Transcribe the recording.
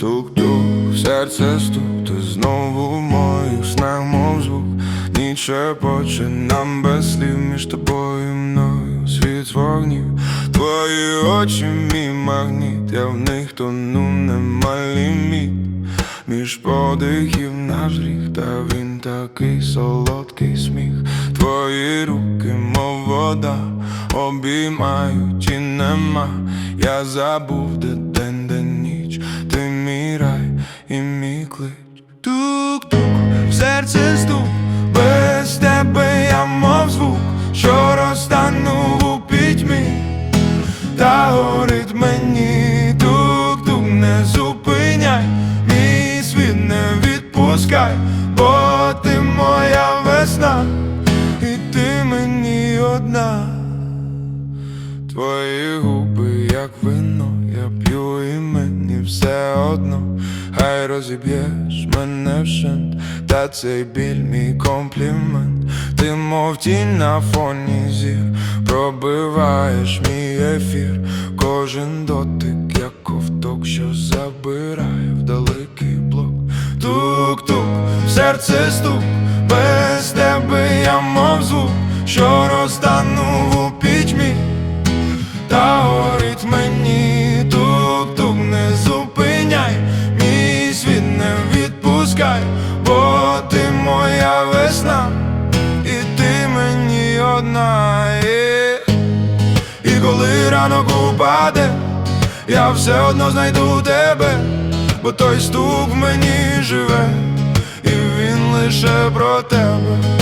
Тук-тук, серце стук, ти знову в моїх снах, мов звук. Ніч шепоче нам без слів між тобою і мною. Світ вогнів, твої очі, мій магніт, я в них тону, нема ліміт. Між подихів наш гріх, та він такий солодкий сміх. Твої руки, мов вода, обіймають і нема. Я забув, де та горить мені тук-тук, не зупиняй, мій світ не відпускай, бо ти моя весна, і ти мені одна. Твої губи, як вино, я п'ю і мені все одно, хай розіб'єш мене вщент, та цей біль мій комплімент, ти мов тінь на фоні зір, пробиваєш мій ефір, кожен дотик, як ковток, що забирає в далекий блок. Тук-тук, серце стук, без тебе я мов звук, що розтанув у пітьмі. Та горить мені. Тук-тук, не зупиняй, мій світ не відпускай, бо ти моя весна, ранок упаде, я все одно знайду тебе, бо той стук в мені живе, і він лише про тебе.